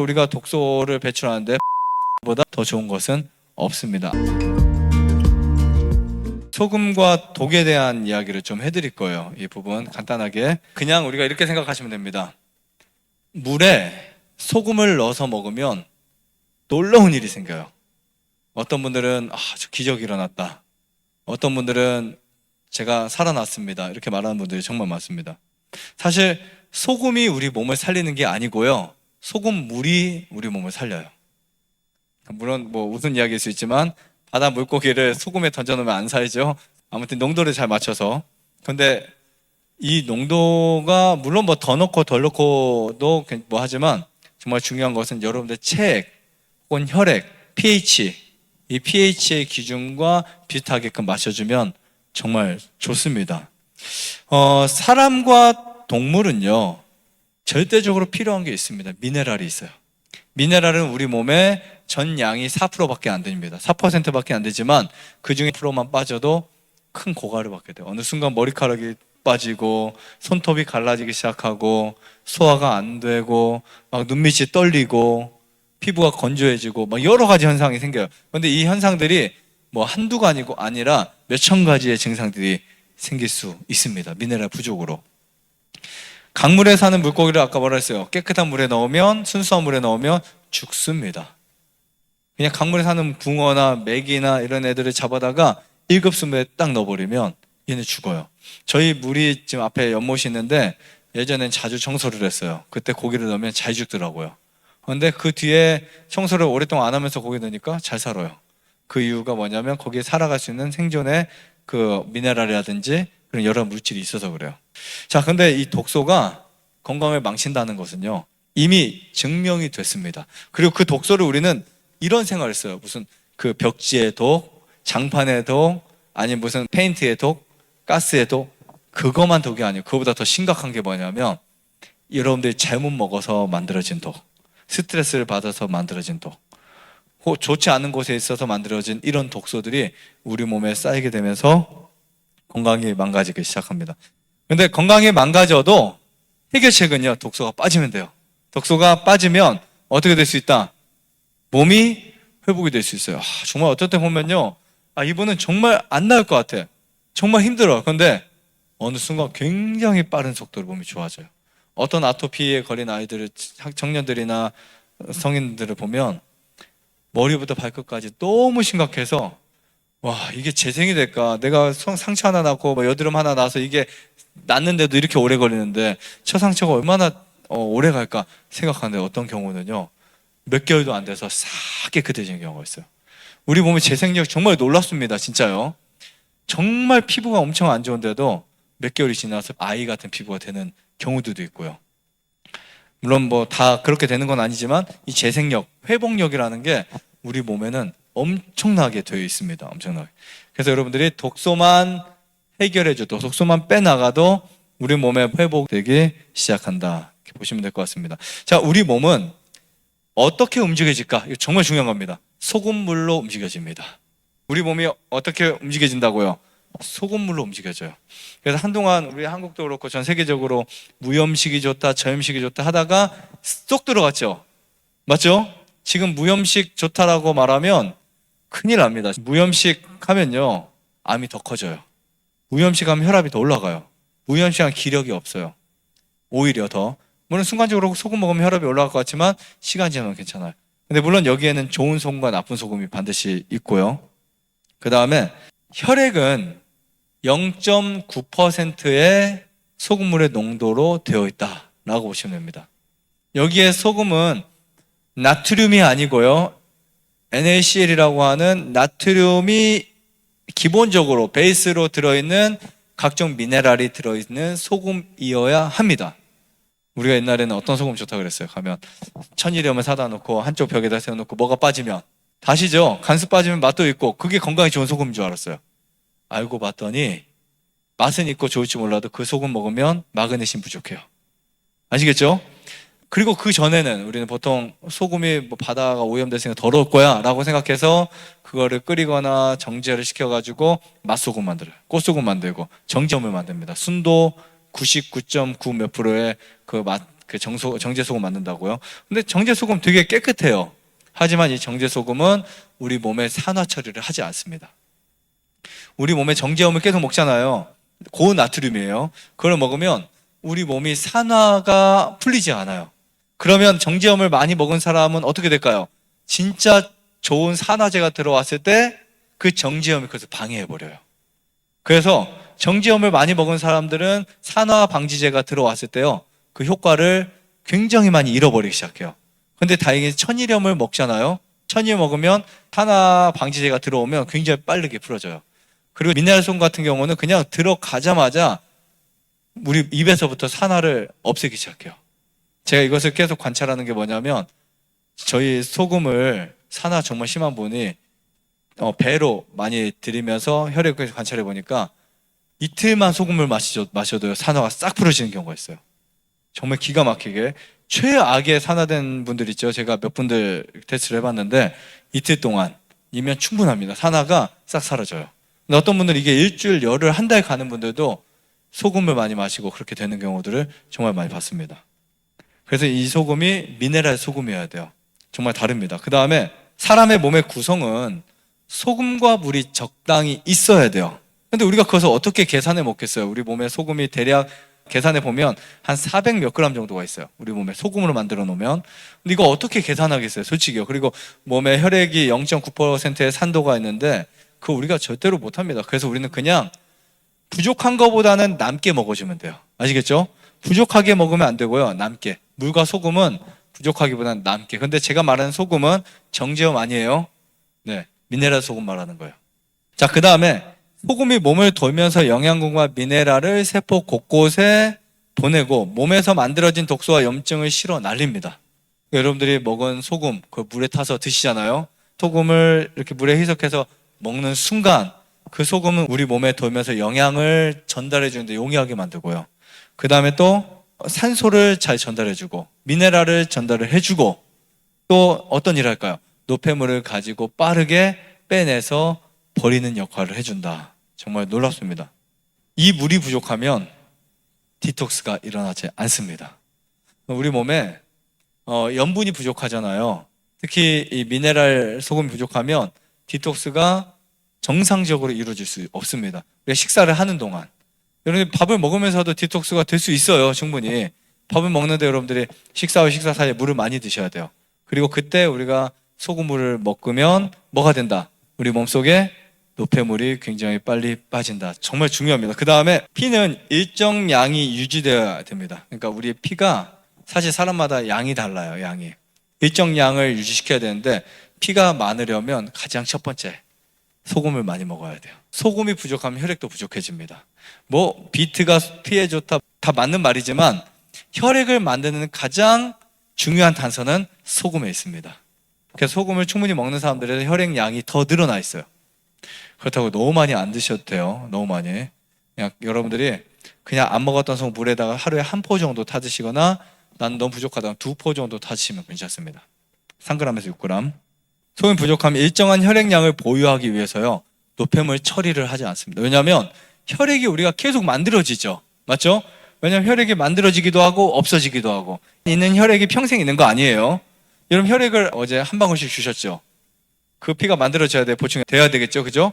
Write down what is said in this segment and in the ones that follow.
우리가 독소를 배출하는데 보다 더 좋은 것은 없습니다. 소금과 독에 대한 이야기를 좀 해드릴 거예요. 이 부분 간단하게 그냥 우리가 이렇게 생각하시면 됩니다. 물에 소금을 넣어서 먹으면 놀라운 일이 생겨요. 어떤 분들은 아, 저 기적이 일어났다. 어떤 분들은 제가 살아났습니다. 이렇게 말하는 분들이 정말 많습니다. 사실 소금이 우리 몸을 살리는 게 아니고요. 소금 물이 우리 몸을 살려요. 물론 뭐 무슨 이야기일 수 있지만 바다 물고기를 소금에 던져놓으면 안 살죠. 아무튼 농도를 잘 맞춰서. 근데 이 농도가 물론 뭐 더 넣고 덜 넣고도 뭐 하지만 정말 중요한 것은 여러분들 체액 혹은 혈액 pH 이 pH의 기준과 비슷하게끔 맞춰주면 정말 좋습니다. 어, 사람과 동물은요 절대적으로 필요한 게 있습니다. 미네랄이 있어요. 미네랄은 우리 몸에 전 양이 4%밖에 안 됩니다. 4%밖에 안 되지만 그 중에 프로만 빠져도 큰 고갈을 받게 돼요. 어느 순간 머리카락이 빠지고 손톱이 갈라지기 시작하고 소화가 안 되고 막 눈밑이 떨리고 피부가 건조해지고 막 여러 가지 현상이 생겨요. 그런데 이 현상들이 뭐 한두가 아니고 아니라 몇 천 가지의 증상들이 생길 수 있습니다. 미네랄 부족으로. 강물에 사는 물고기를 아까 뭐라 했어요? 깨끗한 물에 넣으면 순수한 물에 넣으면 죽습니다. 그냥 강물에 사는 붕어나 메기나 이런 애들을 잡아다가 1급 물에 딱 넣어버리면 얘네 죽어요. 저희 물이 지금 앞에 연못이 있는데 예전엔 자주 청소를 했어요. 그때 고기를 넣으면 잘 죽더라고요. 그런데 그 뒤에 청소를 오랫동안 안 하면서 고기 넣으니까 잘 살아요. 그 이유가 뭐냐면 거기에 살아갈 수 있는 생존의 그 미네랄이라든지 그런 여러 물질이 있어서 그래요. 자, 근데 이 독소가 건강을 망친다는 것은요. 이미 증명이 됐습니다. 그리고 그 독소를 우리는 이런 생각을 했어요. 무슨 그 벽지의 독, 장판의 독, 아니 무슨 페인트의 독, 가스의 독, 그것만 독이 아니고 그거보다 더 심각한 게 뭐냐면 여러분들이 잘못 먹어서 만들어진 독, 스트레스를 받아서 만들어진 독, 혹 좋지 않은 곳에 있어서 만들어진 이런 독소들이 우리 몸에 쌓이게 되면서 건강이 망가지기 시작합니다. 근데 건강이 망가져도 해결책은요, 독소가 빠지면 돼요. 독소가 빠지면 어떻게 될 수 있다? 몸이 회복이 될 수 있어요. 아, 정말 어떨 때 보면요, 아, 이분은 정말 안 나을 것 같아. 정말 힘들어. 근데 어느 순간 굉장히 빠른 속도로 몸이 좋아져요. 어떤 아토피에 걸린 아이들을, 청년들이나 성인들을 보면 머리부터 발끝까지 너무 심각해서 와 이게 재생이 될까? 내가 성- 상처 하나 났고 뭐 여드름 하나 나서 이게 났는데도 이렇게 오래 걸리는데 저 상처가 얼마나 어, 오래 갈까 생각하는데 어떤 경우는요 몇 개월도 안 돼서 싹 깨끗해지는 경우가 있어요. 우리 몸의 재생력 정말 놀랍습니다, 진짜요. 정말 피부가 엄청 안 좋은데도 몇 개월이 지나서 아이 같은 피부가 되는 경우들도 있고요. 물론 뭐 다 그렇게 되는 건 아니지만 이 재생력, 회복력이라는 게 우리 몸에는 엄청나게 되어 있습니다. 엄청나게. 그래서 여러분들이 독소만 해결해줘도 독소만 빼나가도 우리 몸에 회복되기 시작한다. 이렇게 보시면 될 것 같습니다. 자, 우리 몸은 어떻게 움직여질까? 이거 정말 중요한 겁니다. 소금물로 움직여집니다. 우리 몸이 어떻게 움직여진다고요? 소금물로 움직여져요. 그래서 한동안 우리 한국도 그렇고 전 세계적으로 무염식이 좋다, 저염식이 좋다 하다가 쏙 들어갔죠. 맞죠? 지금 무염식 좋다라고 말하면 큰일 납니다. 무염식 하면요. 암이 더 커져요. 무염식 하면 혈압이 더 올라가요. 하면 기력이 없어요. 오히려 더. 물론 순간적으로 소금 먹으면 혈압이 올라갈 것 같지만 시간 지나면 괜찮아요. 근데 물론 여기에는 좋은 소금과 나쁜 소금이 반드시 있고요. 그 다음에 혈액은 0.9%의 소금물의 농도로 되어 있다라고 보시면 됩니다. 여기에 소금은 나트륨이 아니고요. NaCl이라고 하는 나트륨이 기본적으로 베이스로 들어있는 각종 미네랄이 들어있는 소금이어야 합니다. 우리가 옛날에는 어떤 소금 좋다 그랬어요. 가면 천일염을 사다 놓고 한쪽 벽에다 세워놓고 뭐가 빠지면 다시죠. 간수 빠지면 맛도 있고 그게 건강에 좋은 소금인 줄 알았어요. 알고 봤더니 맛은 있고 좋을지 몰라도 그 소금 먹으면 마그네슘 부족해요. 아시겠죠? 그리고 그 전에는 우리는 보통 소금이 뭐 바다가 오염됐으니까 더러울 거야 라고 생각해서 그거를 끓이거나 정제를 시켜가지고 맛소금 만들어요. 꽃소금 만들고 정점을 만듭니다. 순도 99.9 몇 프로의 그 맛 그 정소, 정제소금 만든다고요. 근데 정제소금 되게 깨끗해요. 하지만 이 정제소금은 우리 몸에 산화 처리를 하지 않습니다. 우리 몸에 정제염을 계속 먹잖아요. 고온 나트륨이에요. 그걸 먹으면 우리 몸이 산화가 풀리지 않아요. 그러면 정제염을 많이 먹은 사람은 어떻게 될까요? 진짜 좋은 산화제가 들어왔을 때 그 정제염이 그것을 방해해 버려요. 그래서 정제염을 많이 먹은 사람들은 산화 방지제가 들어왔을 때요. 그 효과를 굉장히 많이 잃어버리기 시작해요. 근데 다행히 천일염을 먹잖아요. 천일 먹으면 산화 방지제가 들어오면 굉장히 빠르게 풀어져요. 그리고 미네랄솜 같은 경우는 그냥 들어가자마자 우리 입에서부터 산화를 없애기 시작해요. 제가 이것을 계속 관찰하는 게 뭐냐면 저희 소금을 산화 정말 심한 분이 어, 배로 많이 들이면서 혈액을 관찰해 보니까 이틀만 소금을 마시죠, 마셔도요 산화가 싹 풀어지는 경우가 있어요. 정말 기가 막히게 최악의 산화된 분들 있죠. 제가 몇 분들 테스트를 해봤는데 이틀 동안이면 충분합니다. 산화가 싹 사라져요. 근데 어떤 분들은 이게 일주일, 열흘, 한 달 가는 분들도 소금을 많이 마시고 그렇게 되는 경우들을 정말 많이 봤습니다. 그래서 이 소금이 미네랄 소금이어야 돼요. 정말 다릅니다. 그 다음에 사람의 몸의 구성은 소금과 물이 적당히 있어야 돼요. 근데 우리가 그것을 어떻게 계산해 먹겠어요? 우리 몸에 소금이 대략 계산해 보면 한 400 몇 그램 정도가 있어요. 우리 몸에 소금으로 만들어 놓으면. 근데 이거 어떻게 계산하겠어요? 솔직히요. 그리고 몸에 혈액이 0.9%의 산도가 있는데 그거 우리가 절대로 못 합니다. 그래서 우리는 그냥 부족한 것보다는 남게 먹어주면 돼요. 아시겠죠? 부족하게 먹으면 안 되고요. 남게. 물과 소금은 부족하기보다는 남게. 근데 제가 말하는 소금은 정제염 아니에요. 네. 미네랄 소금 말하는 거예요. 자, 그 다음에 소금이 몸을 돌면서 영양분과 미네랄을 세포 곳곳에 보내고 몸에서 만들어진 독소와 염증을 실어 날립니다. 여러분들이 먹은 소금, 그 물에 타서 드시잖아요. 소금을 이렇게 물에 희석해서 먹는 순간 그 소금은 우리 몸에 돌면서 영양을 전달해 주는데 용이하게 만들고요. 그 다음에 또 산소를 잘 전달해 주고 미네랄을 전달을 해 주고 또 어떤 일을 할까요? 노폐물을 가지고 빠르게 빼내서 버리는 역할을 해준다. 정말 놀랍습니다. 이 물이 부족하면 디톡스가 일어나지 않습니다. 우리 몸에 어, 염분이 부족하잖아요. 특히 이 미네랄 소금이 부족하면 디톡스가 정상적으로 이루어질 수 없습니다. 식사를 하는 동안 여러분 밥을 먹으면서도 디톡스가 될 수 있어요. 충분히 밥을 먹는데 여러분들이 식사와 식사 사이에 물을 많이 드셔야 돼요. 그리고 그때 우리가 소금물을 먹으면 뭐가 된다? 우리 몸속에 노폐물이 굉장히 빨리 빠진다. 정말 중요합니다. 그 다음에 피는 일정 양이 유지되어야 됩니다. 그러니까 우리의 피가 사실 사람마다 양이 달라요. 양이 일정 양을 유지시켜야 되는데 피가 많으려면 가장 첫 번째 소금을 많이 먹어야 돼요. 소금이 부족하면 혈액도 부족해집니다. 뭐 비트가 피에 좋다 다 맞는 말이지만 혈액을 만드는 가장 중요한 단서는 소금에 있습니다. 그래서 소금을 충분히 먹는 사람들의 혈액 양이 더 늘어나 있어요. 그렇다고 너무 많이 안 드셔도 돼요. 너무 많이. 그냥 여러분들이 그냥 안 먹었던 소금 물에다가 하루에 한 포 정도 타 드시거나 난 너무 부족하다면 두 포 정도 타 드시면 괜찮습니다. 3g에서 6g. 소금 부족하면 일정한 혈액량을 보유하기 위해서요. 노폐물 처리를 하지 않습니다. 왜냐하면 혈액이 우리가 계속 만들어지죠. 맞죠? 왜냐하면 혈액이 만들어지기도 하고 없어지기도 하고 있는 혈액이 평생 있는 거 아니에요. 여러분 혈액을 어제 한 방울씩 주셨죠. 그 피가 만들어져야 돼 보충이 돼야 되겠죠, 그죠?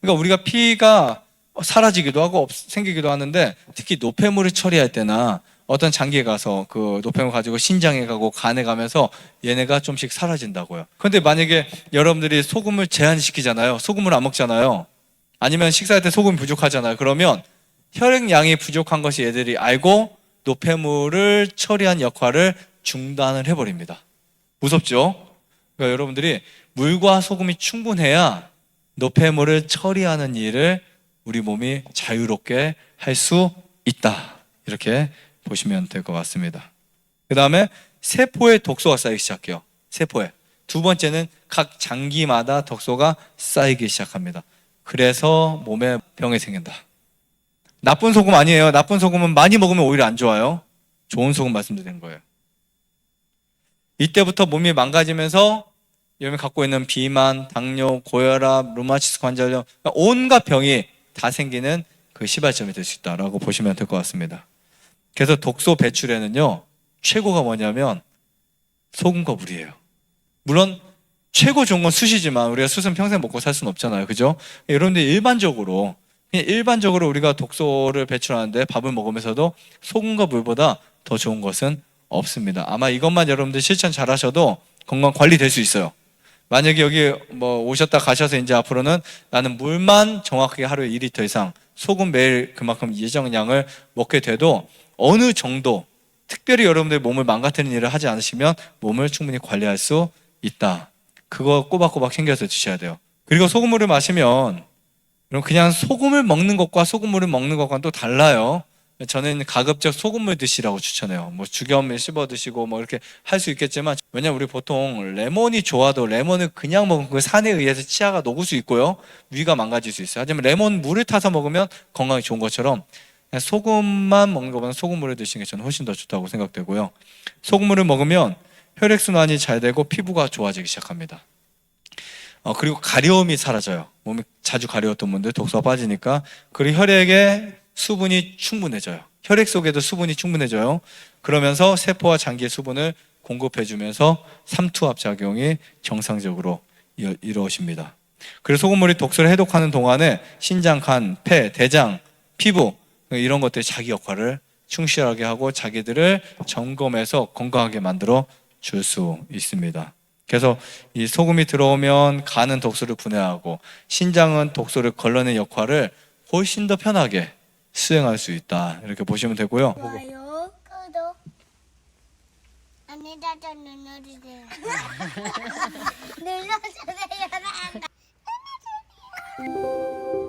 그러니까 우리가 피가 사라지기도 하고 없- 생기기도 하는데 특히 노폐물을 처리할 때나 어떤 장기에 가서 그 노폐물 가지고 신장에 가고 간에 가면서 얘네가 좀씩 사라진다고요. 그런데 만약에 여러분들이 소금을 제한시키잖아요. 소금을 안 먹잖아요. 아니면 식사할 때 소금이 부족하잖아요. 그러면 혈액량이 부족한 것이 얘들이 알고 노폐물을 처리한 역할을 중단을 해버립니다. 무섭죠? 그러니까 여러분들이 물과 소금이 충분해야 노폐물을 처리하는 일을 우리 몸이 자유롭게 할 수 있다. 이렇게 보시면 될 것 같습니다. 그 다음에 세포에 독소가 쌓이기 시작해요. 세포에. 두 번째는 각 장기마다 독소가 쌓이기 시작합니다. 그래서 몸에 병이 생긴다. 나쁜 소금 아니에요. 나쁜 소금은 많이 먹으면 오히려 안 좋아요. 좋은 소금 말씀드린 거예요. 이때부터 몸이 망가지면서 여러분이 갖고 있는 비만, 당뇨, 고혈압, 루마티스 관절염 온갖 병이 다 생기는 그 시발점이 될 수 있다라고 보시면 될 것 같습니다. 그래서 독소 배출에는요 최고가 뭐냐면 소금과 물이에요. 물론 최고 좋은 건 숯이지만 우리가 숯은 평생 먹고 살 수는 없잖아요. 그죠? 여러분들 일반적으로 일반적으로 우리가 독소를 배출하는데 밥을 먹으면서도 소금과 물보다 더 좋은 것은 없습니다. 아마 이것만 여러분들 실천 잘 하셔도 건강 관리 될 수 있어요. 만약에 여기 뭐 오셨다 가셔서 이제 앞으로는 나는 물만 정확하게 하루에 2리터 이상 소금 매일 그만큼 예정량을 먹게 돼도 어느 정도 특별히 여러분들 몸을 망가뜨리는 일을 하지 않으시면 몸을 충분히 관리할 수 있다. 그거 꼬박꼬박 챙겨서 드셔야 돼요. 그리고 소금물을 마시면 그럼 그냥 소금을 먹는 것과 소금물을 먹는 것과는 또 달라요. 저는 가급적 소금물 드시라고 추천해요. 뭐 죽염을 씹어 드시고 뭐 이렇게 할 수 있겠지만 왜냐면 우리 보통 레몬이 좋아도 레몬을 그냥 먹으면 그 산에 의해서 치아가 녹을 수 있고요. 위가 망가질 수 있어요. 하지만 레몬 물을 타서 먹으면 건강에 좋은 것처럼 소금만 먹는 것보다 소금물을 드시는 게 저는 훨씬 더 좋다고 생각되고요. 소금물을 먹으면 혈액 순환이 잘 되고 피부가 좋아지기 시작합니다. 어, 그리고 가려움이 사라져요. 몸이 자주 가려웠던 분들 독소가 빠지니까 그리고 혈액에 수분이 충분해져요. 혈액 속에도 수분이 충분해져요. 그러면서 세포와 장기의 수분을 공급해주면서 삼투압 작용이 정상적으로 이루어집니다. 그리고 소금물이 독소를 해독하는 동안에 신장, 간, 폐, 대장, 피부 이런 것들이 자기 역할을 충실하게 하고 자기들을 점검해서 건강하게 만들어 줄 수 있습니다. 그래서 이 소금이 들어오면 간은 독소를 분해하고 신장은 독소를 걸러내는 역할을 훨씬 더 편하게 수행할 수 있다. 이렇게 보시면 되고요. 좋아요, 구독. 안에다가 눌러주세요. 눌러주세요.